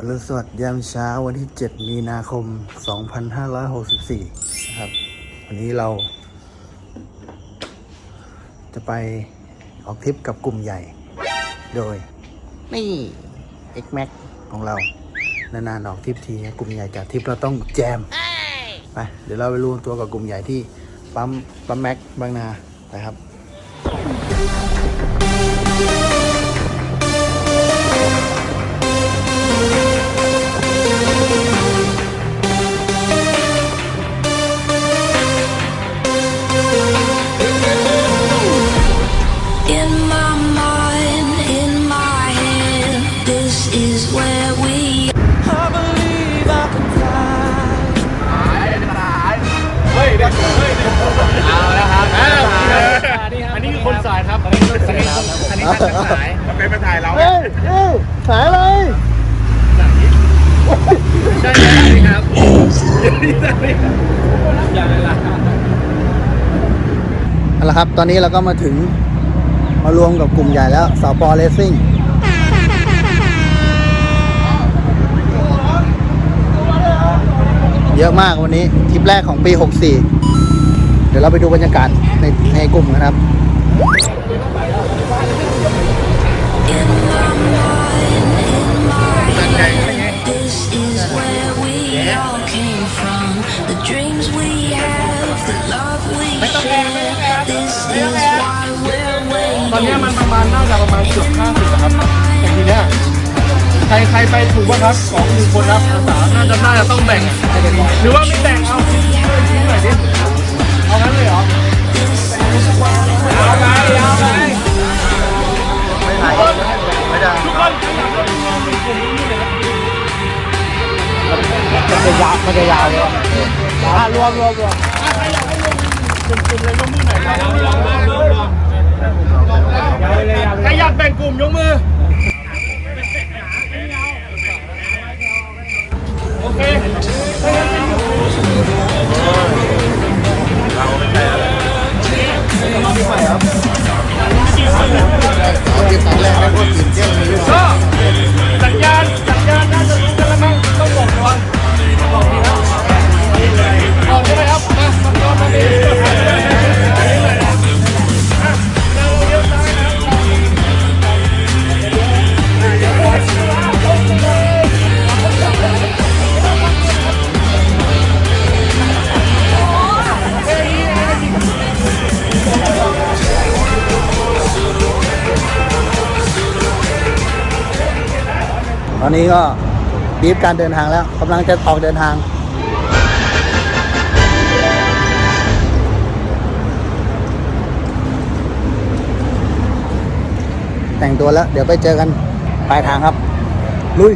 อรุณสวัสดิ์ยามเช้าวันที่ 7 มีนาคม 2564 นะครับ วันนี้เรา จะไปออกทริปกับกลุ่มใหญ่ โดย นี่ X Max ของเรา นานๆออกทริปทีนะกลุ่มใหญ่จัดทริปเราต้องแจมไปเดี๋ยวเราไปรวมตัวกับกลุ่มใหญ่ที่ปั๊มปั๊มแม็กบางนานะครับ อันนี้ท่านสายเป็นมาถ่ายเราเฮ้ยเฮ้ยสายอะไรใช่ครับอย่างไรล่ะเอาละครับ ตอนนี้เราก็มาถึงมารวมกับกลุ่มใหญ่แล้วสปอร์เลสซิ่งเยอะมากวันนี้ทริปแรกของปี 64 เดี๋ยวเราไปดูบรรยากาศในในกลุ่มนะครับ ตอนนี้มันประมาณน่าจะประมาณเกือบ50นะครับแต่ทีเนี้ยใครใครไปถูกบ้างครับสองหนึ่งคนครับภาษาน่าจะน่าจะต้องแบ่งหรือว่าไม่แบ่งเอาช่วยหน่อยดิเอางั้นเลยเหรอเอาไงเอาไงไม่ได้ทุกคนมันจะยาวมันจะยาวเลยอะรวมรวมรวมใครอยา กลุ่มๆเลยยกมือหน่อยครับใครอยากแบ่งกลุ่มยกมือ โอเคทริปครั้งแรกไม่พูดตื่นเต้นเลยก็ นี้ก็บีบการเดินทางแล้วกำลังจะออกเดินทาง แต่งตัวแล้ว เดี๋ยวไปเจอกันปลายทางครับ ลุย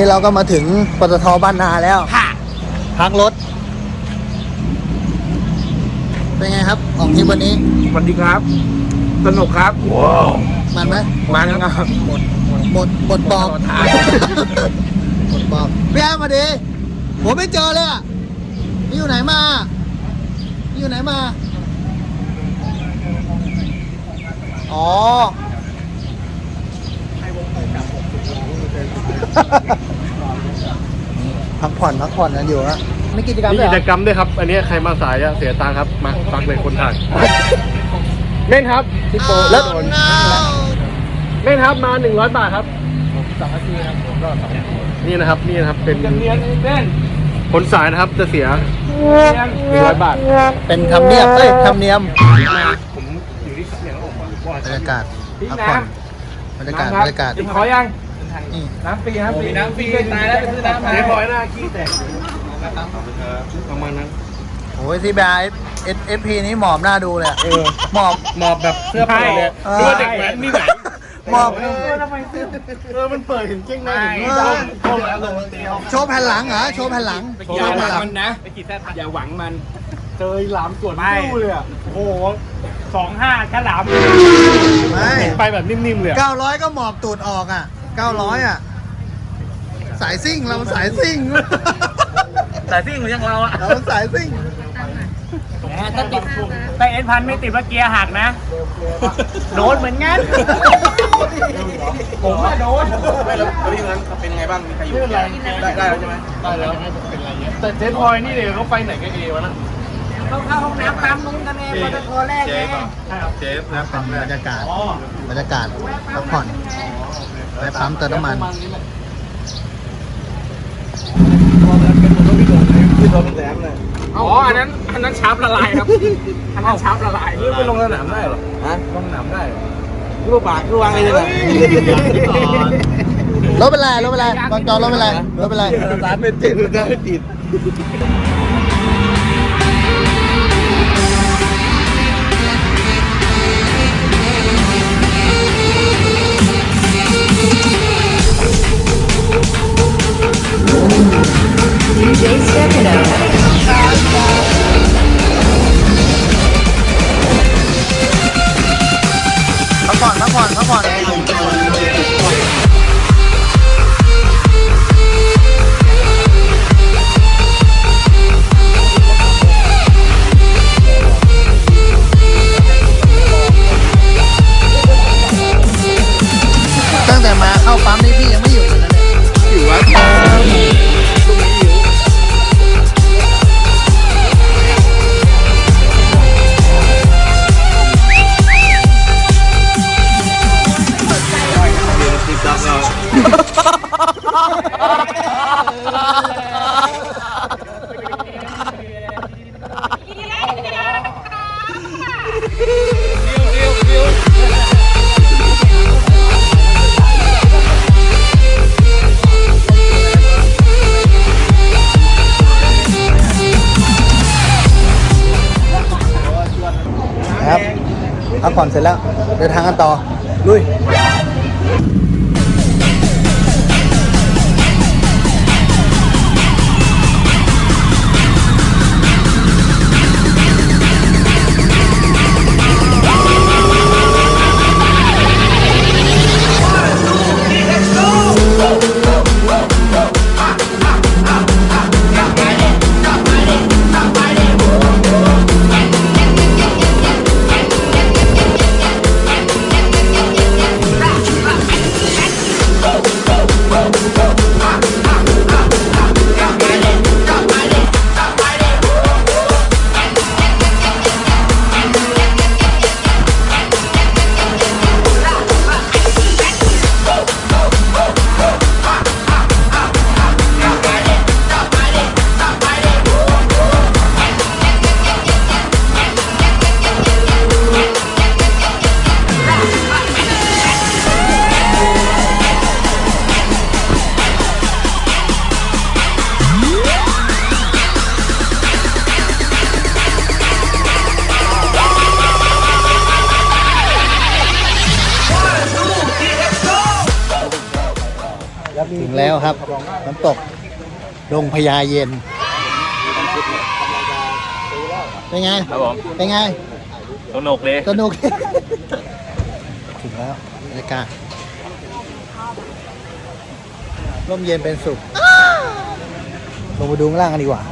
นนี้เราก็มาถึงปตทบ้านนาแล้วพักรถ เป็นไงครับออกทริปวันนี้ สวัสดีครับ สนุกครับมันไหมมันครับหมดหมดหมดบอกท้ายหมดบอกพี่แอมมาดิผมไม่เจอเลยอะนี่อยู่ไหนมานี่อยู่ไหนมา อ๋อ พักผ่อนพักผ่อนกันอยู่ฮะไม่กิจกรรมมีด้วยกิเหรจอกรรมด้วยครับ อันนี้ใครมาสายอะเสียตังค์ครับ มาฟังเลยคนถ่ายเล่นครับพี่โปแล้วโดนเล่นครับมาหนึ่งร้อยบาทครับสองนาทีครับผมรอดนี่นะครับนี่นะครับเป็นคนสายนะครับจะเสียหนึ่งร้อยบาทเป็นธรรมเนียมเอ้ยธรรมเนียมผมอยู่ที่เสียงอกก่อนบรรยากาศพักผ่อนบรรยากาศบรรยากาศ ขอยัง นี่น้ำฟรีน้ำฟรีน้ำฟรีตายแล้วไปซื้อน้ำมาเรียบร้อยหน้าขี้แตกประมาณนั้นโอ้ยที่แบบเอสเอฟพีนี้หมอบหน้าดูเลยอะเออหมอบ หมอบแบบเสื้อเปิดเลยเออ ดูว่าเด็กแว้นนี่ไหนหมอบ เออทำไมเสื้อเออมันเปิดเห็นเก้งในเห็นเออเข้าแล้วลงเตียวโชว์แผ่นหลังเหรอโชว์แผ่นหลังโชอย่าว์หแผ่วันงหลังมันนะอย่าหวังมันเจอหลามสวนตู้เลยอะโอ้โหสองห้าฉลามไม่ไปแบบนิ่มๆเลยอะเก้าร้อยก็หมอบตูดออกอะเก้าร้อยอะ สายซิ่งเราสายซิ่งแต่ที่เหมือนอย่างเราอะเราสายซิ่งถ้าติดแต่เอ็นพันไม่ติดว่าเกียร์หักนะ โดนเหมือนงั้น ผมว่าโดนไม่แล้วแล้วยังงั้นเป็นไงบ้างมีใครอยู่ได้ได้แล้วใช่ไหมได้แล้วไม่เป็นไรเงี้ยแต่เจ๊พลอยนี่เดี๋ยวเขาไปไหนกันเอวะนะเขาเข้าห้องน้ำปั๊มนู้นกันเองปตทแรกเจไงฟเจฟนะเป็นบรรยากาศบรรยากาศพักผ่อน ไปปั๊มเติมน้ำมัน ที่โดนแหลมเลยอ๋อ อันนั้น อันนั้นชาร์ปละลายครับ อันนั้นชาร์ปละลายนี่ไปลงสนามได้เหรอฮะลงสนามได้รูปปากรูปวางเลยนะรถเป็นไรรถเป็นไรบางจอรถเป็นไรรถเป็นไรร้านไม่ติดร้านไม่ติด พักผ่อนเสร็จแล้ว เดินทางกันต่อ ลุย ถึงแล้วครับ น้ำตกดงพญาเย็น เป็นไง ครับผมเป็นไง สนุกเลยสนุก ถึงแล้วบรรยากาศร่มเย็นเป็นสุขลงมาดูข้างล่างกันดีกว่า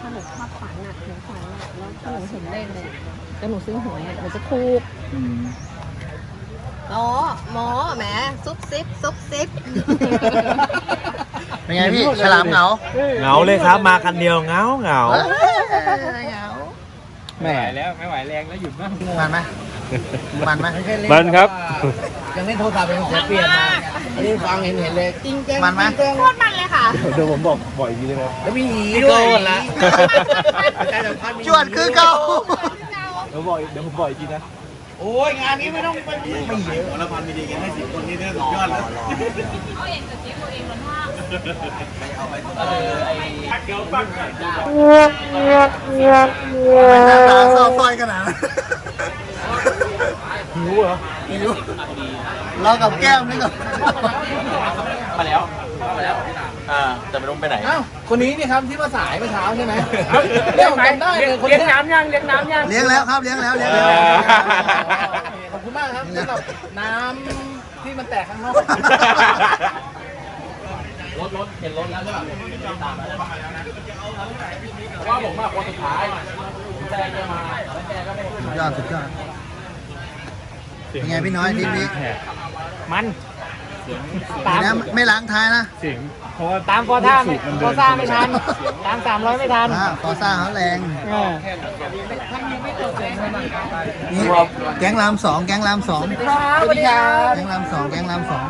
ถ้าหนูชอบฝันอะหนูฝันอะแล้วถ้าหนูเห็นเลขเลยแล้วหนูซื้อหวยอะหนูจะถูก อ๋อหมอแหมซุบซิบซุบซิบ เป็นไงพี่ฉลามเหงาเหงาเลยครับมาคันเดียวเหงาเหงาเหงาไม่ไหวแล้วไม่ไหวแรงแล้วหยุดบ้างมันไหมมันไหมมันครับ ยังเล่นโทรศัพท์เป็นเสียเปลี่ยนมาอันนี้ฟังเห็นเห็นเลยจริงจังมันไหมโคตรมันเลยค่ะเดี๋ยวผมบอกบ่อยทีได้ไหมแล้วมีหีพี่ด้โก้วยละอาจารย์สัมภาษณ์มีจวดคือเก่าเดี๋ยวบอกเดี๋ยวผมบอกอีกทีนะ โอ้ยงานนี้ไม่ต้องไปไม่เยอะหัวละพันมีดีกันให้สิบคนนี่เนี่ยสุดยอดแล้วเอาไปเออไอ้เกี๊ยวปักหน้าตาเศร้าต้อยขนาดนั้นหิวเหรอหิวเรากับแก้มนี่ก่อนมาแล้วมาแล้ว อ่าแต่ไม่รู้ไปไหน อ้าวคนนี้นี่ครับที่มาสายเมื่อเช้าใช่ไหมเลี้ยงได้เลยเลี้ยงน้ำยังเลี้ยงน้ำยังเลี้ยงแล้วครับเลี้ยงแล้วเลี้ยงแล้ว ขอบคุณมากครับสำหรับน้ำที่มันแตกข้างนอก รถรถเห็นรถแล้วใช่ป่ะว่าผมมาคนสุดท้ายแจ้งจะมาแล้วแจ้งก็ไม่สุดยอดสุดยอดเป็นไงพี่น้อยทีมนี้มันดีนะไม่ล้างท้ายนะ เสียง เพราะว่าตามฟอท่าไม่ฟอซ่าไม่ทัน ตามสามร้อยไม่ทันอ่าฟอซ่าเขาแรงนี่แก๊งรามสองแก๊งรามสองสวัสดีครับแก๊งรามสองแก๊งรามสอง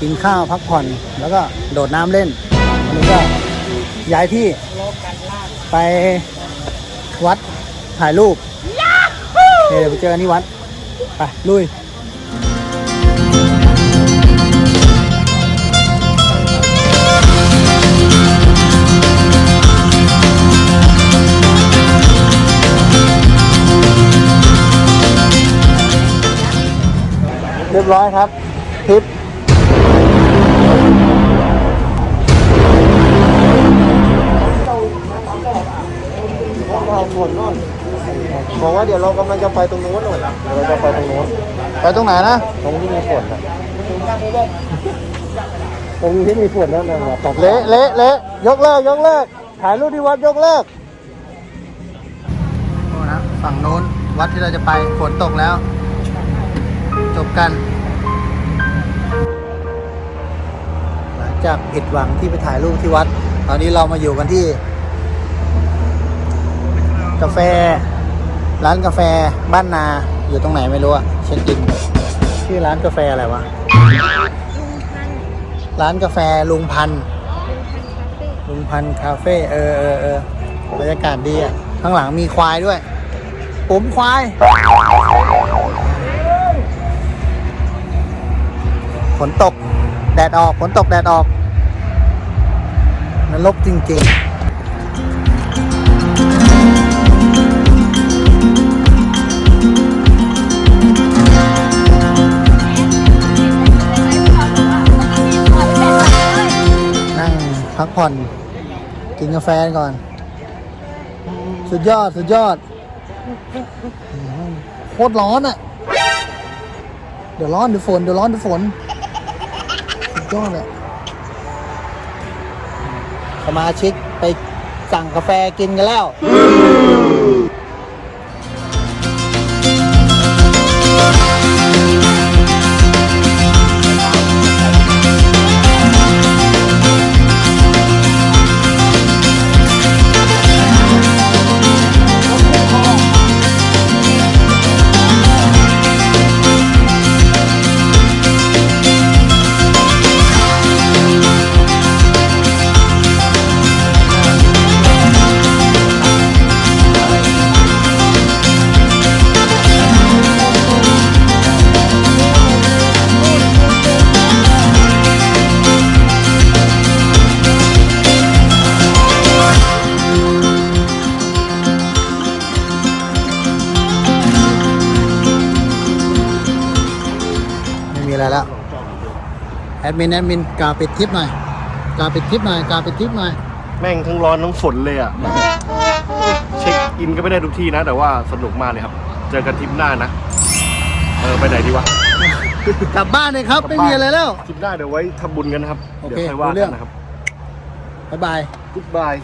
กินข้าวพักผ่อน แล้วก็โดดน้ำเล่นอันนี้ก็ย้ายที่ไปวัดถ่ายรูปเดี๋ยวไปเจอกันที่วัด ไป ลุยเรียบร้อยครับ บอกว่าเดี๋ยวเรากำลังจะไปตรงนู้นหน่อยเดี๋ยวเราจะไปตรงนู้นไปตรงไหนนะ ตรงที่มีฝนนะตรงที่มีฝนนั่นนะเละเละเละยกเลิกยกเลิกถ่ายรูปที่วัดยกเลิกโอ้นะฝั่งโน้นวัดที่เราจะไปฝนตกแล้ว จบกัน หลังจากผิดหวังที่ไปถ่ายรูปที่วัด ตอนนี้เรามาอยู่กันที่ กาแฟ ร้านกาแฟบ้านนาอยู่ตรงไหนไม่รู้อะเช็คอินชื่อร้านกาแฟอะไรวะ ร้านกาแฟลุงพันธุ์ลุงพันธุ์คาเฟ่เออเออเออบรรยากาศดีอะข้างหลังมีควายด้วยปุ๋มควาย ฝนตก แดดออก ฝนตกแดดออกนรกจริง ๆ ผ่อน กินกาแฟก่อน สุดยอด สุดยอด โคตรร้อนอะ เดี๋ยวร้อนเดี๋ยวฝน เดี๋ยวร้อนเดี๋ยวฝน สุดยอดเลยสมาชิกไปสั่งกาแฟกินกันแล้ว ดมินแอดมินกล่าวปิดทริปหน่อยกล่าวปิดทริปหน่อยกล่าวปิดทริปหน่อยแม่งทั้งร้อนทั้งฝนเลยอะ เช็คอินก็ไม่ได้ทุกที่นะ แต่ว่าสนุกมากเลยครับ เจอกันทริปหน้านะ เออ ไปไหนดีวะ กลับบ้านเลยครับกลับไม่บ้าน มีอะไรแล้ว ทริปหน้าเดี๋ยวไว้ทำบุญกันนะครับ โอเคเดี๋ยวค่อยว่ารู้เรื่กัอง นนะครับ บ๊ายบาย Goodbye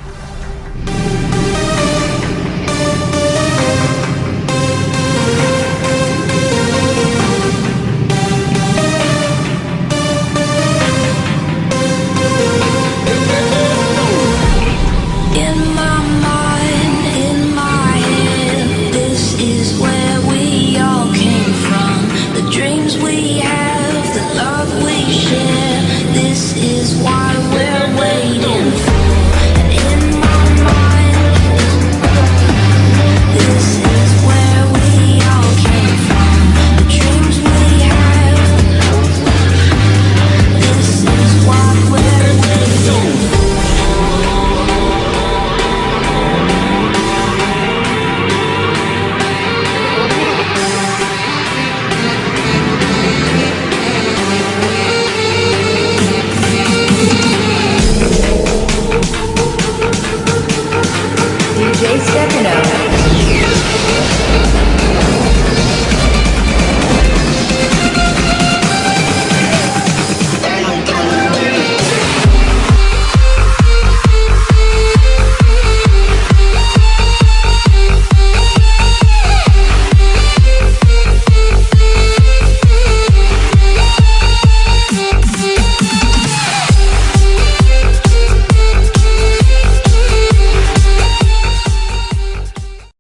Stefano.